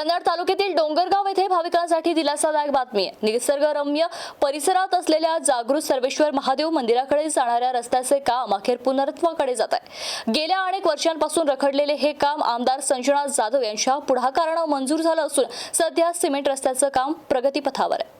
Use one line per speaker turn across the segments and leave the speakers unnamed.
कन्नड तालुक्यातील डोंगरगाव येथे भाविकांसाठी दिलासादायक बातमी आहे. निसर्गरम्य परिसरात असलेल्या जागृत सर्वेश्वर महादेव मंदिराकडे जाणाऱ्या रस्त्याचे काम अखेर पुनरुत्वाकडे जात आहे. गेल्या अनेक वर्षांपासून रखडलेले हे काम आमदार संजना जाधव यांच्या पुढाकारानं मंजूर झालं असून सध्या सिमेंट रस्त्याचं काम प्रगतीपथावर आहे.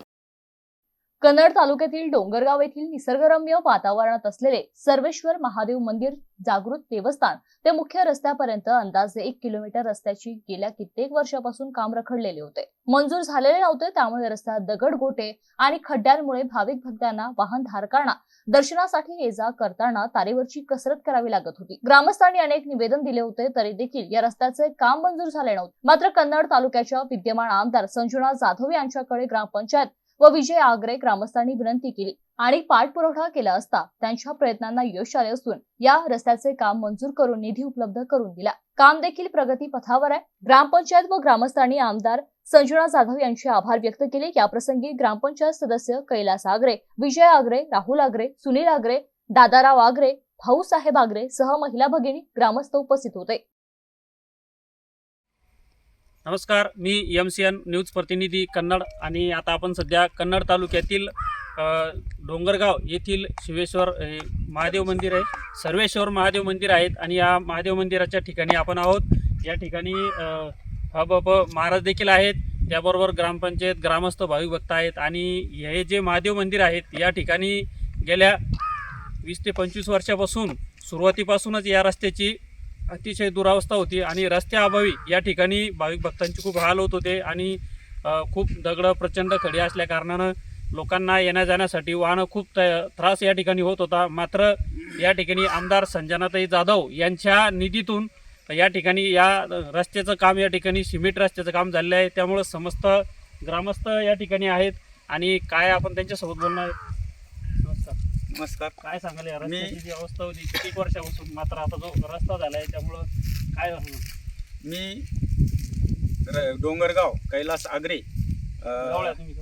कन्नड तालुक्यातील डोंगरगाव येथील निसर्गरम्य वातावरणात असलेले सर्वेश्वर महादेव मंदिर जागृत देवस्थान ते मुख्य रस्त्यापर्यंत अंदाजे एक किलोमीटर रस्त्याची गेल्या कित्येक वर्षापासून काम रखडलेले होते. मंजूर झालेले नव्हते त्यामुळे रस्त्यात दगड गोटे आणि खड्ड्यांमुळे भाविक भक्तांना वाहन धारकांना दर्शनासाठी ये जा करताना तारेवरची कसरत करावी लागत होती. ग्रामस्थांनी अनेक निवेदन दिले होते तरी देखील या रस्त्याचे काम मंजूर झाले नव्हते. मात्र कन्नड तालुक्याच्या विद्यमान आमदार संजुनाथ जाधव यांच्याकडे ग्रामपंचायत व विजय आगरे ग्रामस्थांनी विनंती केली आणि पाठपुरवठा केला असता त्यांच्या प्रयत्नांना यश आले असून या रस्त्याचे काम मंजूर करून निधी उपलब्ध करून दिला. काम देखील प्रगती पथावर आहे. ग्रामपंचायत व ग्रामस्थांनी आमदार संजना जाधव यांचे आभार व्यक्त केले. याप्रसंगी ग्रामपंचायत सदस्य कैलास आगरे विजय आगरे राहुल आगरे सुनील आगरे दादाराव आगरे भाऊसाहेब आगरे सह महिला भगिनी ग्रामस्थ उपस्थित होते.
नमस्कार मी एम सी एन न्यूज प्रतिनिधी कन्नड आणि आता आपण सध्या कन्नड तालुक्यातील डोंगरगाव येथील शिवेश्वर महादेव मंदिर आहे. सर्वेश्वर महादेव मंदिर आहेत आणि या महादेव मंदिराच्या ठिकाणी आपण आहोत. या ठिकाणी अ, प महाराज देखील आहेत. त्याबरोबर ग्रामपंचायत ग्रामस्थ भाविक भक्त आहेत आणि हे जे महादेव मंदिर आहेत या ठिकाणी गेल्या वीस ते पंचवीस वर्षापासून सुरुवातीपासूनच या रस्त्याची अतिशय दुरावस्था होती आणि रस्त्याअभावी या ठिकाणी भाविक भक्तांचे खूप हाल होत होते आणि खूप दगडं प्रचंड खडी असल्या कारणानं लोकांना येण्या जाण्यासाठी वाहनं खूप त- त्रास या ठिकाणी होत होता. मात्र या ठिकाणी आमदार संजनाताई जाधव यांच्या निधीतून या ठिकाणी या रस्त्याचं काम या ठिकाणी सिमेंट रस्त्याचं काम झालेलं आहे. त्यामुळं समस्त ग्रामस्थ या ठिकाणी आहेत आणि काय आपण त्यांच्यासोबत बोलणार? आहे नमस्कार काय सांगाल या रस्त्याची जी अवस्था होती किती वर्षापासून मात्र आता जो रस्ता झालाय त्यामुळं काय झालं?
मी र- डोंगरगाव कैलास आगरे अ,
तुम्ही.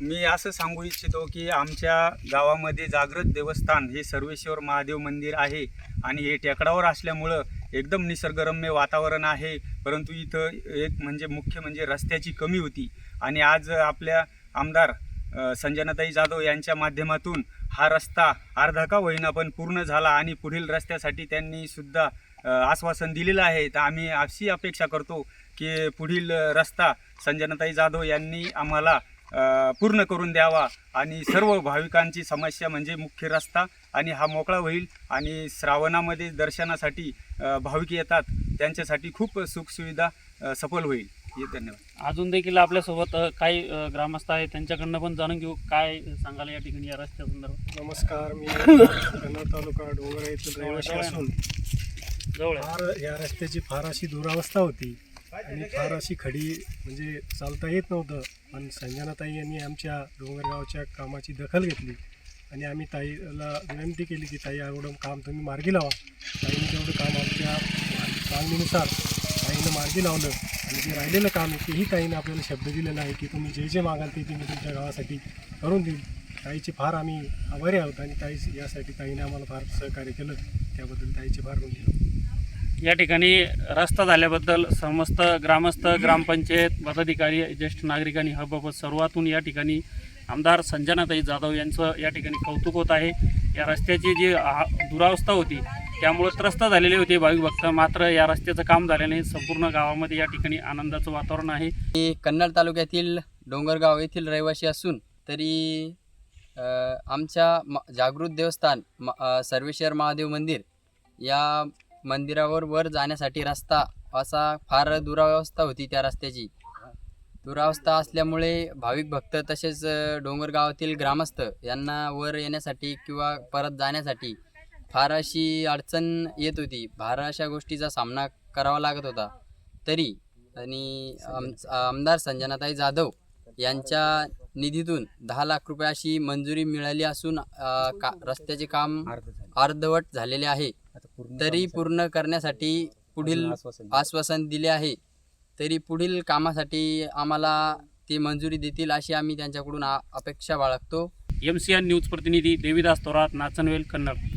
मी असं सांगू इच्छितो की आमच्या गावामध्ये जागृत देवस्थान हे सर्वेश्वर महादेव मंदिर आहे आणि हे टेकडावर असल्यामुळं एकदम निसर्गरम्य वातावरण आहे परंतु इथं एक म्हणजे मुख्य म्हणजे रस्त्याची कमी होती आणि आज आपल्या आमदार संजनाताई जाधव यांच्या माध्यमातून हा रस्ता अर्धा का होईना पण पूर्ण झाला आणि पुढील रस्त्यासाठी त्यांनी सुद्धा आश्वासन दिलेलं आहे. तर आम्ही अशी अपेक्षा करतो की पुढील रस्ता संजनाताई जाधव यांनी आम्हाला पूर्ण करून द्यावा आणि सर्व भाविकांची समस्या म्हणजे मुख्य रस्ता आणि हा मोकळा होईल आणि श्रावणामध्ये दर्शनासाठी भाविक येतात. त्यांच्यासाठी खूप सुखसुविधा सफल होईल. हे धन्यवाद.
अजून देखील आपल्यासोबत अ, काही अ, ग्रामस्थ आहेत त्यांच्याकडनं पण जाणून घेऊ काय सांगाल या ठिकाणी या रस्त्या संदर्भात.
नमस्कार मी कन्नड तालुका डोंगर येथील रहिवासी? असून
जवळ आहे.
फार या रस्त्याची फार अशी दुरावस्था होती. आणि फार अशी खडी म्हणजे चालता येत नव्हतं. पण संजनाताई यांनी आमच्या डोंगरगावच्या कामाची दखल घेतली. आणि आम्ही ताईला विनंती केली की ताई एवढं काम तुम्ही मार्गी लावा. ताईने तेवढं काम आमच्या मागणीनुसार ताईनं मार्गी लावलं. जे राहिलेलं काम आहे तेही ताईनं आपल्याला शब्द दिलेला आहे की तुम्ही जे जे मागाल ते ते मी तुमच्या गावासाठी करून देईल. ताईचे फार आम्ही आभारी आहोत आणि ताई यासाठी ताईने आम्हाला फार सहकार्य केलं. त्याबद्दल ताईचे फार ऋणी
या ठिकाणी रस्ता झाल्याबद्दल समस्त ग्रामस्थ ग्रामपंचायत पदाधिकारी ज्येष्ठ नागरिकांनी हबाबत सर्वातून या ठिकाणी आमदार संजनाताई जाधव यांचं या ठिकाणी कौतुक होत आहे. या रस्त्याची जी आ- दुरावस्था होती त्यामुळे त्रस्त झालेले होते भाविक भक्त. मात्र या रस्त्याचं काम झाल्याने संपूर्ण गावामध्ये या ठिकाणी आनंदाचं वातावरण आहे.
मी कन्नड तालुक्यातील डोंगरगाव येथील रहिवासी असून तरी आमच्या म जागृत देवस्थान म सर्वेश्वर महादेव मंदिर या मंदिरावर वर जाण्यासाठी रस्ता असा फार दुरावस्था होती त्या रस्त्याची. दुरावस्था असल्यामुळे भाविक भक्त तसेच डोंगरगावातील ग्रामस्थ यांना वर येण्यासाठी किंवा परत जाण्यासाठी फार अशी अडचण येत होती. फार अशा गोष्टीचा सामना करावा लागत होता. तरी आणि आम आमदार संजनाताई जाधव यांच्या निधीतून दहा लाख रुपये अशी मंजुरी मिळाली असून का रस्त्याचे काम अर्धवट झालेले आहे. तरी पूर्ण करण्यासाठी पुढील आश्वासन दिले आहे. तरी पुढील कामासाठी आम्हाला ते मंजुरी देतील अशी आम्ही त्यांच्याकडून अपेक्षा बाळगतो.
एम सी एन न्यूज प्रतिनिधी देवीदास थोरात नाचनवेल कन्नड.